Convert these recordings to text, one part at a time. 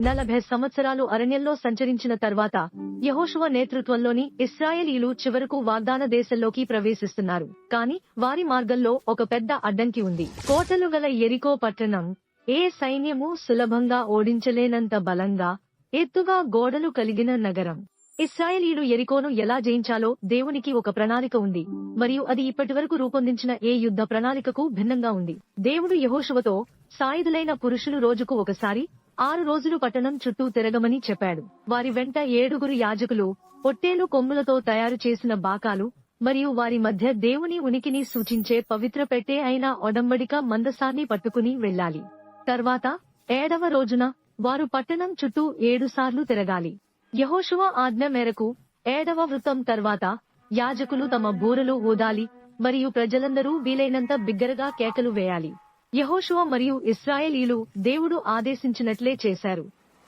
నలభై సంవత్సరాలు అరణ్యంలో సంచరించిన తర్వాత యహోషువ నేతృత్వంలోని ఇస్రాయేలీలు చివరకు వాగ్దాన దేశంలోకి ప్రవేశిస్తున్నారు. కాని వారి మార్గంలో ఒక పెద్ద అడ్డంకి ఉంది. కోటలు గల ఎరికో పట్టణం ఏ సైన్యము సులభంగా ఓడించలేనంత బలంగా ఎత్తుగా గోడలు కలిగిన నగరం. ఇస్రాయేలీలు ఎరికోను ఎలా జయించాలో దేవునికి ఒక ప్రణాళిక ఉంది. మరియు అది ఇప్పటివరకు రూపొందించిన ఏ యుద్ధ ప్రణాళికకు భిన్నంగా ఉంది. దేవుడు యహోషువతో సాయుధులైన పురుషులు రోజుకు ఒకసారి ఆరు రోజులు పట్టణం చుట్టూ తిరగమని చెప్పాడు. వారి వెంట ఏడుగురు యాజకులు పొట్టేలు కొమ్ములతో తయారు చేసిన బాకాలు మరియు వారి మధ్య దేవుని ఉనికిని సూచించే పవిత్ర పెట్టె అయిన ఒడంబడిక మందసాన్ని పట్టుకుని వెళ్ళాలి. తర్వాత ఏడవ రోజున వారు పట్టణం చుట్టూ ఏడు సార్లు తిరగాలి. యహోషువ ఆజ్ఞ మేరకు ఏడవ వృతం తర్వాత యాజకులు తమ బూరలు ఊదాలి మరియు ప్రజలందరూ వీలైనంత బిగ్గరగా కేకలు వేయాలి. యహోషువ మరియు ఇస్రాయేలీలు దేవుడు ఆదేశించినట్లే చేశారు.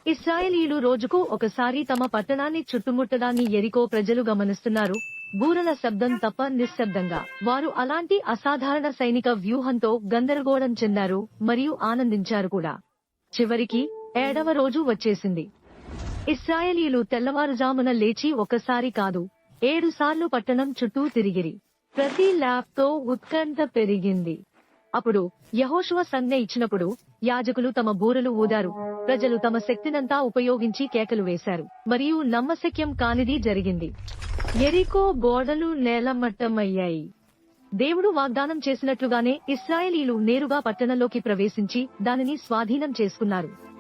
ఇస్రాయేలీలు రోజుకు ఒకసారి తమ పట్టణాన్ని చుట్టుముట్టడాన్ని ఎరికో ప్రజలు గమనిస్తున్నారు. బూరల శబ్దం తప్ప నిశ్శబ్దంగా. వారు అలాంటి అసాధారణ సైనిక వ్యూహంతో గందరగోళం చెందారు మరియు ఆనందించారు కూడా. చివరికి ఏడవ రోజు వచ్చేసింది. ఇస్రాయేలీలు తెల్లవారుజామున లేచి ఒకసారి కాదు ఏడు సార్లు పట్టణం చుట్టూ తిరిగిరి. ప్రతి ల్యాబ్తో ఉత్కంఠ పెరిగింది. అప్పుడు యహోషువ సంజ్ఞ ఇచ్చినప్పుడు యాజకులు తమ బూరలు ఊదారు. ప్రజలు తమ శక్తినంతా ఉపయోగించి కేకలు వేశారు. మరియు నమ్మశక్యం కానిది జరిగింది. ఎరికో గోడలు నేలమట్టమయ్యాయి. దేవుడు వాగ్దానం చేసినట్లుగానే ఇస్రాయేలీలు నేరుగా పట్టణంలోకి ప్రవేశించి దానిని స్వాధీనం చేసుకున్నారు.